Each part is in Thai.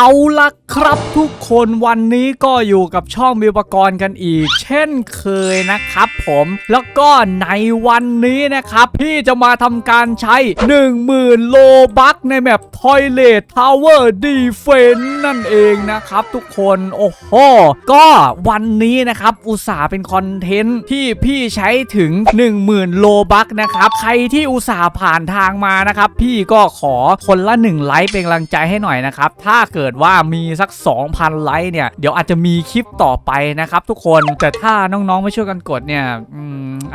เอาละครับทุกคนวันนี้ก็อยู่กับช่องมิวปกรณ์กันอีก เช่นเคยนะครับผมแล้วก็ในวันนี้นะครับ พี่จะมาทำการใช้ 10,000 โลบัคในแมป Toilet Tower Defense นั่นเองนะครับทุกคนโอ้โหก็วันนี้นะครับ อุตส่าห์เป็นคอนเทนต์ที่พี่ใช้ถึง 10,000 โลบัคนะครับใครที่อุตส่าห์ผ่านทางมานะครับ พี่ก็ขอคนละ 1 ไลค์เป็นกำลังใจให้หน่อยนะครับ ถ้าเกิดว่ามีสัก 2,000 ไลค์เนี่ย เดี๋ยวอาจจะมีคลิปต่อไปนะครับทุกคน แต่ถ้าน้องๆไม่ช่วยกันกดเนี่ยอ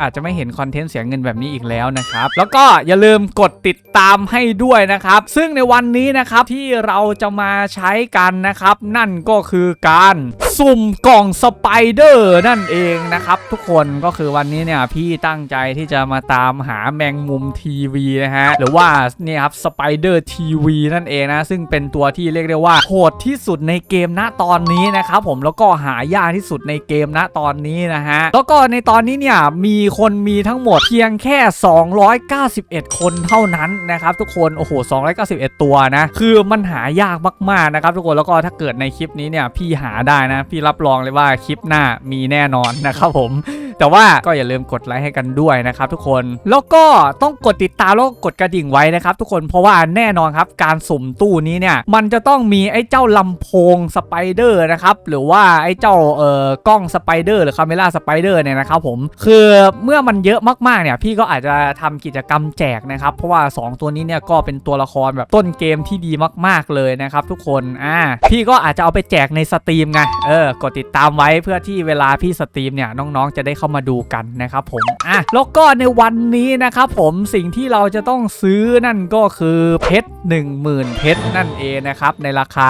อาจจะไม่เห็นคอนเทนต์เสียเงินแบบนี้อีกแล้วนะครับ แล้วก็อย่าลืมกดติดตามให้ด้วยนะครับ ซึ่งในวันนี้นะครับที่เราจะมาใช้กันนะครับ นั่นก็คือการสุ่มกล่องสไปเดอร์นั่นเองนะครับ ทุกคนก็คือวันนี้เนี่ยพี่ตั้งใจที่จะมาตามหาแมงมุมทีวีนะฮะ หรือว่าเนี่ยครับสไปเดอร์ทีวีนั่นเองนะ ซึ่งเป็นตัวที่เรียกได้ว่าโหดที่สุดในเกมณตอนนี้นะครับผมแล้วก็หายากที่สุดในเกมณตอนนี้นะฮะแล้วก็ในตอนนี้เนี่ยมีคนมีทั้งหมดเพียงแค่ 291 คนเท่านั้นนะครับทุกคนโอ้โห 291 ตัวนะคือมันหายากมากๆนะครับทุกคนแล้วก็ถ้าเกิดในคลิปนี้เนี่ยพี่หาได้นะ พี่รับรองเลยว่าคลิปหน้ามีแน่นอนนะครับผม แต่ว่าก็อย่าลืมกดไลค์ให้กันด้วยนะครับทุกคนแล้วก็ต้องกดติดตามแล้วก็กดกระดิ่งไว้นะครับทุกคนเพราะว่าแน่นอนครับการสุ่มตู้นี้เนี่ยมันจะต้องมีไอ้เจ้าลำโพงสไปเดอร์นะครับหรือว่าไอ้เจ้าเอ่อกล้องสไปเดอร์หรือคาเมล่าสไปเดอร์เนี่ยนะครับผมคือเมื่อมันเยอะมากๆเนี่ยพี่ก็อาจจะทำกิจกรรมแจกนะครับเพราะว่า 2 ตัวนี้เนี่ยก็เป็นตัวละครแบบต้นเกมที่ดีมาก ๆเลยนะครับทุกคนอ่าพี่ก็อาจจะเอาไปแจกในสตรีมไงเออกดติดตามไว้เพื่อที่เวลาพี่สตรีมเนี่ยน้องๆจะได้เข้าข้ามาดูกันนะครับผมอะแล้วก็ในวันนี้นะครับผมสิ่งที่เราจะต้องซื้อนั่นก็คือเพชร10,000 เพชรนั่นเองนะครับในราคา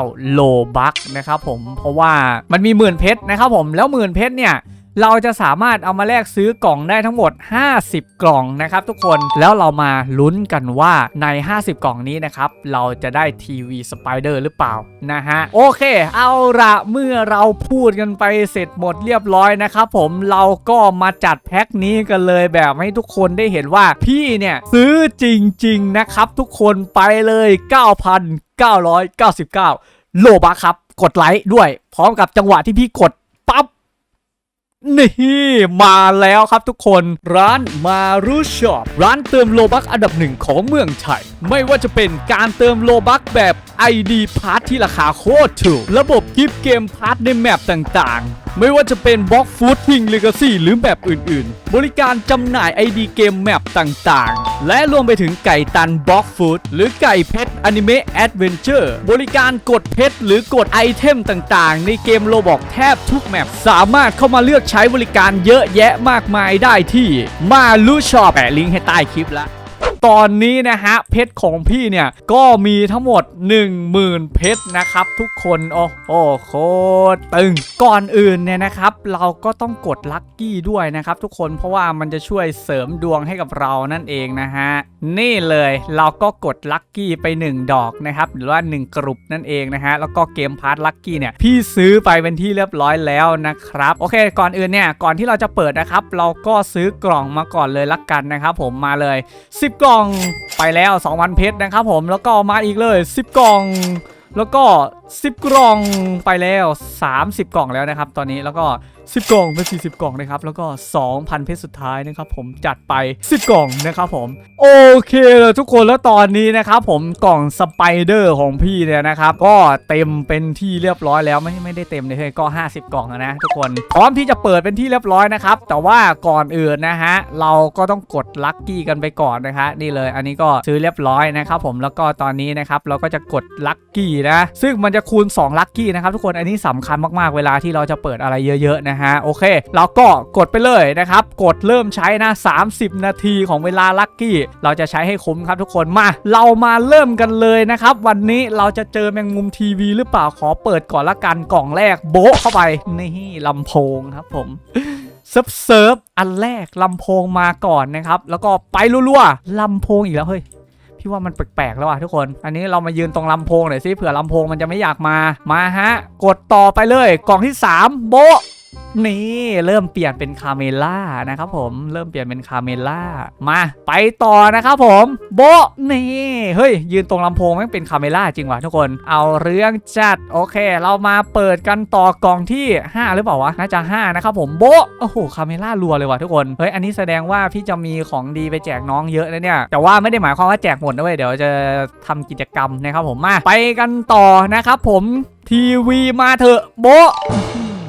9,999 โลบักนะครับผมเพราะว่ามันมีหมื่นเพชรนะครับผมแล้วหมื่นเพชรเนี่ย เราจะสามารถเอามาแลกซื้อกล่องได้ทั้งหมด 50 กล่องนะครับทุกคนแล้วเรามาลุ้นกันว่าใน 50 กล่องนี้นะครับเราจะได้ทีวีสไปเดอร์หรือเปล่านะฮะโอเค เอาละเมื่อเราพูดกันไปเสร็จหมดเรียบร้อยนะครับผมเราก็มาจัดแพ็คนี้กันเลยแบบให้ทุกคนได้เห็นว่าพี่เนี่ยซื้อจริง ๆ นะครับ ทุกคนไปเลย 9,999 โลบาครับ กดไลค์ด้วย พร้อมกับจังหวะที่พี่กดปั๊บ นี่มาแล้วครับทุกคนร้านมารูช็อปร้านเติมโลบักอันดับหนึ่งของเมืองไทย ไม่ว่าจะเป็นการเติมโลบักแบบ ID พาร์ทที่ราคาโคตรถูก ระบบกิฟต์เกมพาร์ทในแมปต่างๆ ไม่ว่าจะเป็นบล็อกฟูดทิงเลกาซี่หรือแบบอื่นๆ บริการจำหน่าย ID เกมแมปต่างๆ และรวมไปถึงไก่ตันบล็อกฟูดหรือไก่เพชรอนิเมะแอดเวนเจอร์บริการกดเพชรหรือกดไอเทมต่างๆ ในเกมโลบอกแทบทุกแมป สามารถเข้ามาเลือกใช้บริการเยอะแยะมากมายได้ที่มาลูชอปแปะลิงก์ให้ใต้คลิปละ ตอนนี้นะฮะเพชรของพี่เนี่ยก็มีทั้งหมด 10,000 เพชรนะครับ ทุกคนโอ้โหโคตรตึงก่อนอื่นเนี่ยนะครับ เราก็ต้องกดลัคกี้ด้วยนะครับ ทุกคนเพราะว่ามันจะช่วยเสริมดวงให้กับเรานั่นเองนะฮะนี่เลยเราก็กดลัคกี้ไป 1 ดอกนะครับหรือว่า 1 กรุปนั่นเองนะฮะแล้วก็เกมพาร์ทลัคกี้เนี่ยพี่ซื้อไปเป็นที่เรียบร้อยแล้วนะครับโอเค ก่อนอื่นเนี่ยก่อนที่เราจะเปิดนะครับ เราก็ซื้อกล่องมาก่อนเลยละกันนะครับผมมาเลย 10 กล่องไปแล้ว 2,000 เพชรนะครับผมแล้วก็มาอีกเลย 10 กล่อง แล้วก็ 10 กล่องไปแล้ว 30 กล่องแล้วนะครับ ตอนนี้แล้วก็ 10 กล่องเป็น 40 กล่องนะครับ แล้วก็ 2,000 เพชรสุดท้ายนะครับ ผมจัดไป 10 กล่องนะครับผม โอเคเลยทุกคนแล้วตอนนี้นะครับผมกล่องสไปเดอร์ของพี่เนี่ยนะครับ ก็เต็มเป็นที่เรียบร้อยแล้วไม่ไม่ได้เต็มเลยเฮ้ยก็ 50 กล่องนะทุกคนพร้อมที่จะเปิดเป็นที่เรียบร้อยนะครับ แต่ว่าก่อนอื่นนะฮะเราก็ต้องกดลัคกี้กันไปก่อนนะคะนี่เลย อันนี้ก็ซื้อเรียบร้อยนะครับผมแล้วก็ตอนนี้นะครับเราก็จะกดลัคกี้นะ ซึ่งมันจะคูณ2ลัคกี้นะครับทุกคนอันนี้สำคัญมากๆเวลาที่เราจะเปิดอะไรเยอะๆนะฮะโอเคเราก็กดไปเลยนะครับกดเริ่มใช้นะ30 นาทีของเวลาลัคกี้เราจะใช้ให้คุ้มครับทุกคนมา เรามาเริ่มกันเลยนะครับวันนี้เราจะเจอแมงมุมทีวีหรือเปล่าขอเปิดก่อนละกันกล่องแรกโบ๊ะเข้าไปนี่ลำโพงครับผมเซิร์ฟเซิร์ฟอันแรกลำโพงมาก่อนนะครับ แล้วก็ไปรัวๆลำโพงอีกแล้วเฮ้ย พี่ว่ามันแปลกๆแล้วอะทุกคน อันนี้เรามายืนตรงลำโพงหน่อยสิเผื่อลำโพงมันจะไม่อยากมามาฮะ กดต่อไปเลยกล่องที่ 3 โบะ นี่เริ่มเปลี่ยนเป็นคาเมล่านะครับผมเริ่มเปลี่ยนเป็นคาเมล่ามาไปต่อนะครับผมโบนี่เฮ้ยยืนตรงลำโพงแม่งเป็นคาเมล่าจริงวะทุกคน เอาเรื่องจัดโอเค เรามาเปิดกันต่อกล่องที่ 5 หรือเปล่าวะน่าจะ5นะครับผมโบโอ้โหคาเมล่ารัวเลยวะทุกคนเฮ้ยอันนี้แสดงว่าพี่จะมีของดีไปแจกน้องเยอะนะเนี่ยแต่ว่าไม่ได้หมายความว่าแจกหมดนะเว้ยเดี๋ยวจะทำกิจกรรมนะครับผมมาไปกันต่อนะครับผมทีวีมาเถอะโบ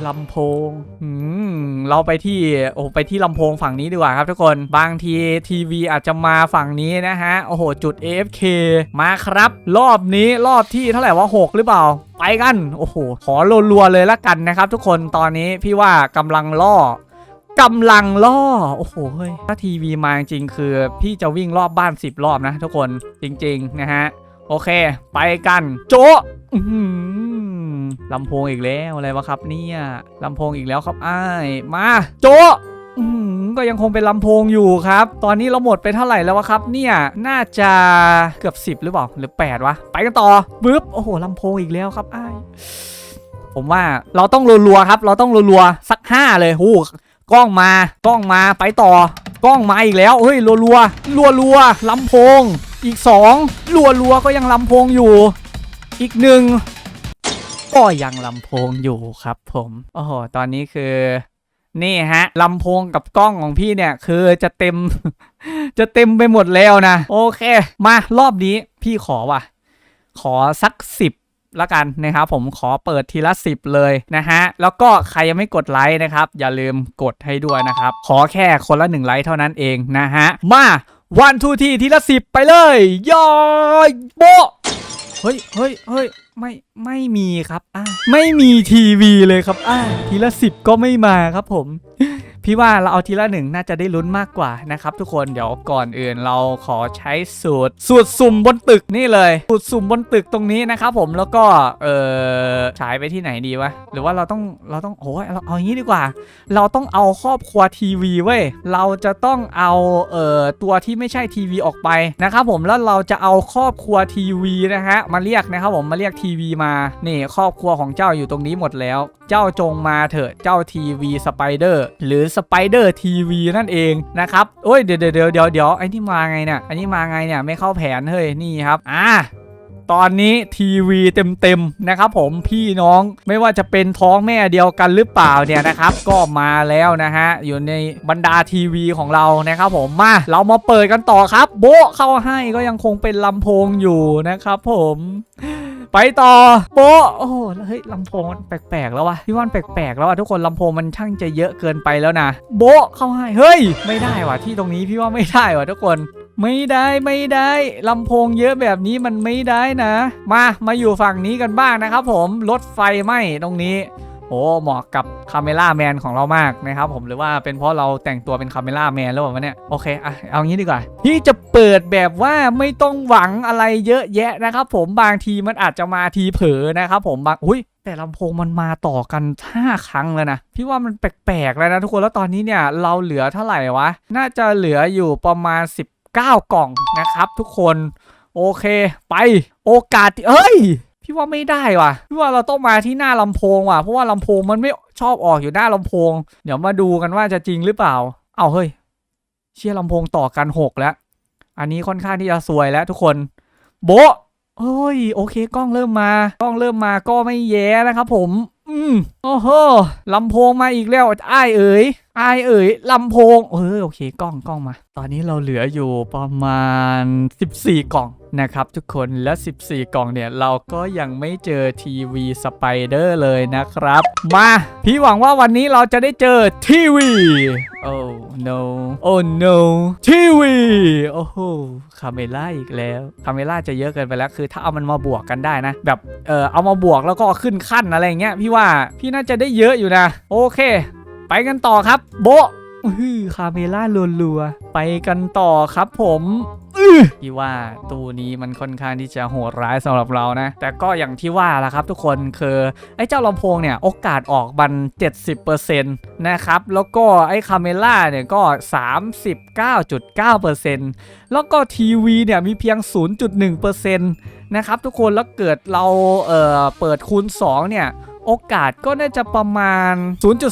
ลำโพงอืมเราไปที่โอ้ไปที่ลำโพงฝั่งนี้ดีกว่าครับทุกคนบางทีทีวีอาจจะมาฝั่งนี้นะฮะโอ้โหจุด AFK มาครับ รอบนี้รอบที่เท่าไหร่ว่า 6 หรือเปล่าไปกันโอ้โหขอรัวๆเลยละกันนะครับ ทุกคนตอนนี้พี่ว่ากำลังล่อกำลังล่อ โอ้โห เฮ้ย ถ้าทีวีมาจริงคือ พี่จะวิ่งรอบบ้าน 10 รอบนะทุกคน จริง ๆ นะฮะ โอเค ไปกัน โจะ ลำโพงอีกแล้วอะไรวะครับเนี่ยลำโพงอีกแล้วครับอ้ายมาโจะก็ยังคงเป็นลำโพงอยู่ครับ ตอนนี้เราหมดไปเท่าไหร่แล้ววะครับ เนี่ย น่าจะเกือบ 10 หรือเปล่า หรือ 8 วะ ไปกันต่อบึ๊บ โอ้โหลำโพงอีกแล้วครับอ้ายผมว่าเราต้องรัวๆครับ เราต้องรัวๆสัก 5 เลยหูกล้องมากล้องมาไปต่อกล้องมาอีกแล้วเฮ้ยรัวๆรัวๆลำโพง อีก 2 รัวรัวๆก็ยังลำโพงอยู่ อีกหนึ่ง ก็ยังลำโพงอยู่ครับผมโอ้โหตอนนี้คือ นี่ฮะลำโพงกับกล้องของพี่เนี่ยคือจะเต็ม จะเต็มไปหมดแล้วนะ โอเค มารอบนี้พี่ขอว่ะ ขอสักสิบละกันนะครับผมขอเปิดทีละ 10 เลยนะฮะ แล้วก็ใครยังไม่กดไลค์นะครับ อย่าลืมกดให้ด้วยนะครับ ขอแค่คนละ 1 ไลค์เท่านั้นเองนะฮะ มาวันทูทีทีละ 10 ไปเลยยอยโบเฮ้ยเฮ้ยเฮ้ยไม่ไม่มีครับอะไม่มีทีวีเลยครับอะทีละ10ก็ไม่มาครับผม พี่ว่าเราเอาทีละหนึ่งน่าจะได้ลุ้นมากกว่านะครับทุกคนเดี๋ยวก่อนอื่นเราขอใช้สูตร สูตรสุ่มบนตึกนี่เลย สูตรสุ่มบนตึกตรงนี้นะครับผมแล้วก็เออฉายไปที่ไหนดีวะหรือว่าเราต้องเราต้องโอ้ยเราเอาอย่างนี้ดีกว่า เราต้องเอาครอบครัวทีวีเว้ยเราจะต้องเอาเอ่อตัวที่ไม่ใช่ทีวีออกไปนะครับผมแล้วเราจะเอาครอบครัวทีวีนะฮะมาเรียกนะครับผมมาเรียกทีวีมานี่ครอบครัวของเจ้าอยู่ตรงนี้หมดแล้ว เจ้าจงมาเถอะเจ้าทีวีสไปเดอร์หรือสไปเดอร์ทีวีนั่นเองนะครับโอ้ยเดี๋ยวเดี๋ยวเดี๋ยวเดี๋ยวไอ้นี่มาไงเนี่ยอันนี้มาไงเนี่ยไม่เข้าแผนเฮ้ยนี่ครับอ่าตอนนี้ทีวีเต็มๆนะครับผมพี่น้องไม่ว่าจะเป็นท้องแม่เดียวกันหรือเปล่าเนี่ยนะครับ ก็มาแล้วนะฮะอยู่ในบรรดาทีวีของเรานะครับผมมาเรามาเปิดกันต่อครับ โบเข้าให้ก็ยังคงเป็นลำโพงอยู่นะครับผม ไปต่อโบโอ้โหเฮ้ยลำโพงมันแปลกๆแล้ววะพี่ว่านแปลกๆแล้วอะทุกคนลำโพงมันช่างจะเยอะเกินไปแล้วนะโบะเข้าให้เฮ้ย ไม่ได้ว่ะที่ตรงนี้พี่ว่าไม่ได้ว่ะทุกคนไม่ได้ไม่ได้ลำโพงเยอะแบบนี้มันไม่ได้นะ มามาอยู่ฝั่งนี้กันบ้างนะครับผมรถไฟไหมตรงนี้ โอ้เหมาะกับคาเมล่าแมนของเรามากนะครับผมหรือว่าเป็นเพราะเราแต่งตัวเป็นคาเมล่าแมนแล้วแบบเนี่ยโอเคอะเอางี้ดีกว่าที่จะเปิดแบบว่าไม่ต้องหวังอะไรเยอะแยะนะครับผมบางทีมันอาจจะมาทีเผลอนะครับผมบางอุ้ยแต่ลำโพงมันมาต่อกัน 5 ครั้งแล้วนะ พี่ว่ามันแปลกๆแล้วนะทุกคน แล้วตอนนี้เนี่ยเราเหลือเท่าไหร่วะ น่าจะเหลืออยู่ประมาณ 19 กล่องนะครับทุกคน โอเค ไป โอกาสที่เอ้ย พี่ว่าไม่ได้ว่ะ พี่ว่าเราต้องมาที่หน้าลำโพงว่ะ เพราะว่าลำโพงมันไม่ชอบออกอยู่หน้าลำโพง เดี๋ยวมาดูกันว่าจะจริงหรือเปล่า เอาเฮ้ย เชี่ยลำโพงต่อกัน6แล้ว อันนี้ค่อนข้างที่จะสวยแล้วทุกคน โบะเฮ้ยโอเคกล้องเริ่มมากล้องเริ่มมาก็ไม่แย่นะครับผม อืมโอ้โหลำโพงมาอีกแล้วอ้ายเอ๋ยอ้ายเอ๋ยลำโพงเออโอเคกล้องกล้องมา ตอนนี้เราเหลืออยู่ประมาณ 14 กล่อง นะครับทุกคนและ 14 กล่องเนี่ย เราก็ยังไม่เจอทีวีสไปเดอร์เลยนะครับ มา พี่หวังว่าวันนี้เราจะได้เจอทีวีโอ้ no โอ้ no ทีวีโอ้โหคาเมล่าอีกแล้วคาเมล่าจะเยอะเกินไปแล้ว คือถ้าเอามันมาบวกกันได้นะ แบบเออเอามาบวกแล้วก็ขึ้นขั้นอะไรเงี้ยพี่ว่าพี่น่าจะได้เยอะอยู่นะ โอเค ไปกันต่อครับ โบคาเมล่าลัวๆไปกันต่อครับผม อื้อพี่ว่าตู้นี้มันค่อนข้างที่จะโหดร้ายสำหรับเรานะ แต่ก็อย่างที่ว่าละครับทุกคนคือไอ้เจ้าลำโพงเนี่ยโอกาสออกบัน 70%นะครับ แล้วก็ไอ้คาเมล่าเนี่ยก็ 39.9%แล้วก็ทีวีเนี่ยมีเพียง 0.1%นะครับทุกคนแล้วเกิดเราเอ่อเปิดคูณ 2 เนี่ย โอกาสก็น่าจะประมาณ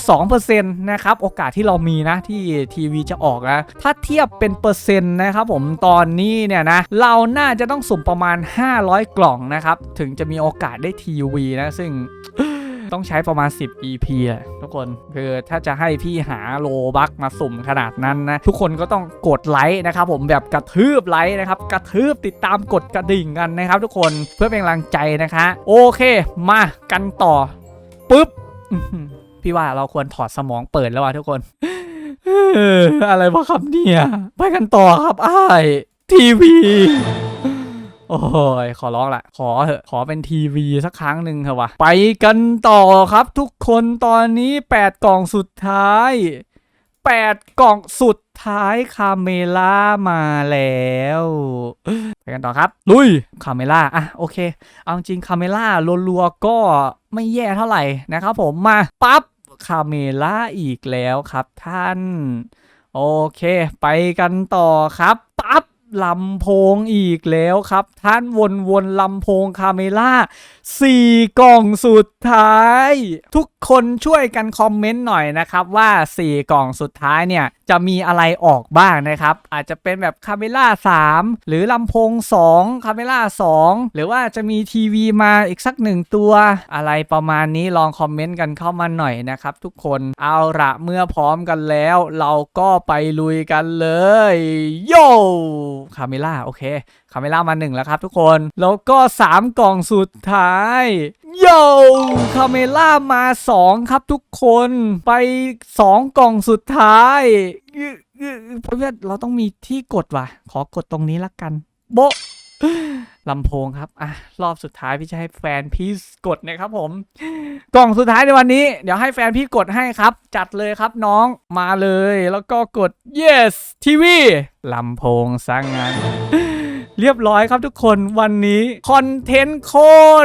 0.2%นะครับ โอกาสที่เรามีนะที่ทีวีจะออกนะ ถ้าเทียบเป็นเปอร์เซ็นต์นะครับผมตอนนี้เนี่ยนะ เราน่าจะต้องสุ่มประมาณ 500 กล่องนะครับ ถึงจะมีโอกาสได้ทีวีนะ ซึ่งต้องใช้ประมาณ 10 EP แหละทุกคน คือถ้าจะให้พี่หาโลบักมาสุ่มขนาดนั้นนะ ทุกคนก็ต้องกดไลค์นะครับผมแบบกระทืบไลค์นะครับ กระทืบติดตามกดกระดิ่งกันนะครับทุกคนเพื่อเป็นกำลังใจนะคะ โอเค มากันต่อ ปุ๊บพี่ว่าเราควรถอดสมองเปิดแล้วว่ะทุกคนอออะไรวะครับเนี่ย ไปกันต่อครับอ้ายทีวี โอ้ย ขอร้องละ ขอเถอะ ขอเป็นทีวีสักครั้งหนึ่งเถอะวะ ไปกันต่อครับทุกคนตอนนี้ 8 กล่องสุดท้าย 8 กล่องสุดท้ายคาเมล่ามาแล้วไปกันต่อครับ ลุยคาเมล่าอะโอเค เอาจริงคาเมล่ารัวๆก็ไม่แย่เท่าไหร่นะครับผมมาปั๊บคาเมล่าอีกแล้วครับท่าน โอเค ไปกันต่อครับปั๊บ ลำโพงอีกแล้วครับ ท่านวนวนลำโพงคาเมล่าสี่กล่องสุดท้าย ทุกคนช่วยกันคอมเมนต์หน่อยนะครับว่า 4 กล่องสุดท้ายเนี่ยจะมีอะไรออกบ้างนะครับ อาจจะเป็นแบบคาเมล่า3 หรือลำโพง 2 คาเมล่า 2 หรือว่าจะมีทีวีมาอีกสักหนึ่งตัวอะไรประมาณนี้ลองคอมเมนต์กันเข้ามาหน่อยนะครับทุกคนเอาละเมื่อพร้อมกันแล้ว เราก็ไปลุยกันเลย โย่คาเมล่าโอเคคาเมล่ามาหนึ่งแล้วครับทุกคน แล้วก็ 3 กล่องสุดท้ายโยคาเมล่ามา 2 ครับทุกคนไป 2 กล่องสุดท้ายเพื่อนเราต้องมีที่กดว่ะ ขอกดตรงนี้ละกัน โบ ลำโพงครับ อะ รอบสุดท้ายพี่จะให้แฟนพี่กดนะครับผม กล่องสุดท้ายในวันนี้ เดี๋ยวให้แฟนพี่กดให้ครับ จัดเลยครับน้องมาเลย แล้วก็กด yes ทีวีลำโพงสร้างงาน เรียบร้อยครับทุกคนวันนี้คอนเทนต์โค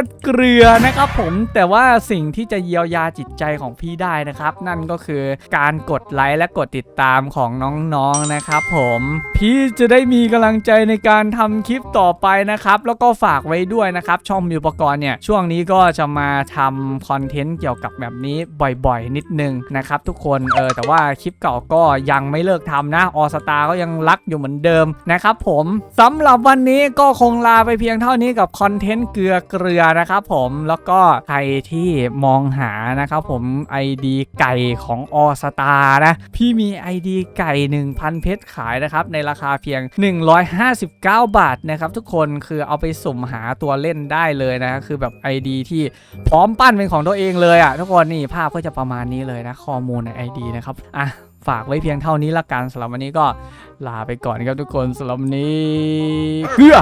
ตรเกลือนะครับผมแต่ว่าสิ่งที่จะเยียวยาจิตใจของพี่ได้นะครับ นั่นก็คือการกดไลค์และกดติดตามของน้องๆนะครับผมพี่จะได้มีกำลังใจในการทำคลิปต่อไปนะครับ แล้วก็ฝากไว้ด้วยนะครับช่องมิวปกรณ์เนี่ยช่วงนี้ก็จะมาทำคอนเทนต์เกี่ยวกับแบบนี้บ่อยๆ นิดนึงนะครับทุกคนเออแต่ว่าคลิปเก่าก็ยังไม่เลิกทำนะออสตาก็ยังรักอยู่เหมือนเดิมนะครับผมสำหรับวันนี้ก็คงลาไปเพียงเท่านี้กับคอนเทนต์เกลือเกลือนะครับผมแล้วก็ใครที่มองหานะครับผม ID ไก่ของออสตานะ พี่มี ID ไก่ 1,000 เพชรขายนะครับ ในราคาเพียง 159 บาทนะครับทุกคนคือเอาไปสุ่มหาตัวเล่นได้เลยนะ คือแบบ ID ที่พร้อมปั้นเป็นของตัวเองเลยอะ่ะทุกคนนี่ภาพก็จะประมาณนี้เลยนะข้อมูลใน ID นะครับอะฝากไว้เพียงเท่านี้ละกันสำหรับวันนี้ก็ ลาไปก่อนครับทุกคนสำหรับวันนี้เกือ